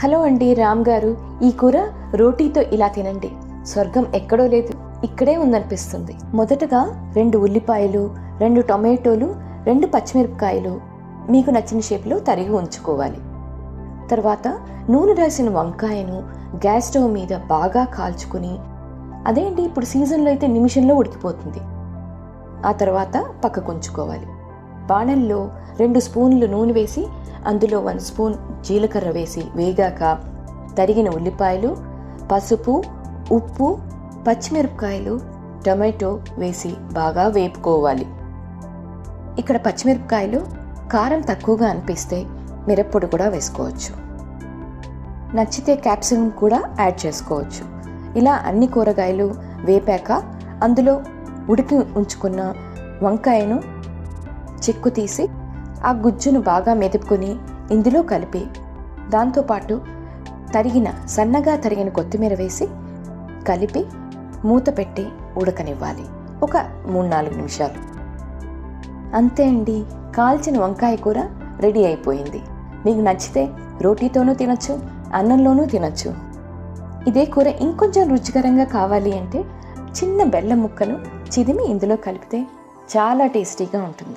Hello అండి రామ్ గారు. ఈ కూర రోటీతో ఇలా తినండి. స్వర్గం ఎక్కడో లేదు ఇక్కడే ఉందనిపిస్తుంది. మొదటగా రెండు ఉల్లిపాయలు రెండు టొమాటోలు రెండు పచ్చిమిరపకాయలు మీకు నచ్చిన షేప్లో తరిగి ఉంచుకోవాలి. తర్వాత నూనె రాసిన వంకాయను గ్యాస్ స్టవ్ మీద బాగా కాల్చుకుని అదేంటి ఇప్పుడు సీజన్లో అయితే నిమిషంలో ఉడికిపోతుంది. ఆ తర్వాత పక్కకు ఉంచుకోవాలి. బాణల్లో రెండు స్పూన్లు నూనె వేసి అందులో వన్ స్పూన్ జీలకర్ర వేసి వేగాక తరిగిన ఉల్లిపాయలు పసుపు ఉప్పు పచ్చిమిరపకాయలు టొమాటో వేసి బాగా వేపుకోవాలి. ఇక్కడ పచ్చిమిరపకాయలు కారం తక్కువగా అనిపిస్తే మిరప్పొడి కూడా వేసుకోవచ్చు. నచ్చితే క్యాప్సికం కూడా యాడ్ చేసుకోవచ్చు. ఇలా అన్ని కూరగాయలు వేపాక అందులో ఉడికి ఉంచుకున్న వంకాయను చిక్కు తీసి ఆ గుజ్జును బాగా మెదుపుకొని ఇందులో కలిపి దాంతోపాటు తరిగిన సన్నగా తరిగిన కొత్తిమీర వేసి కలిపి మూత పెట్టి ఉడకనివ్వాలి. ఒక మూడు నాలుగు నిమిషాలు. అంతే అండి. కాల్చిన వంకాయ కూర రెడీ అయిపోయింది. మీకు నచ్చితే రోటీతోనూ తినొచ్చు అన్నంలోనూ తినొచ్చు. ఇదే కూర ఇంకొంచెం రుచికరంగా కావాలి అంటే చిన్న బెల్లం ముక్కను చిదిమి ఇందులో కలిపితే చాలా టేస్టీగా ఉంటుంది.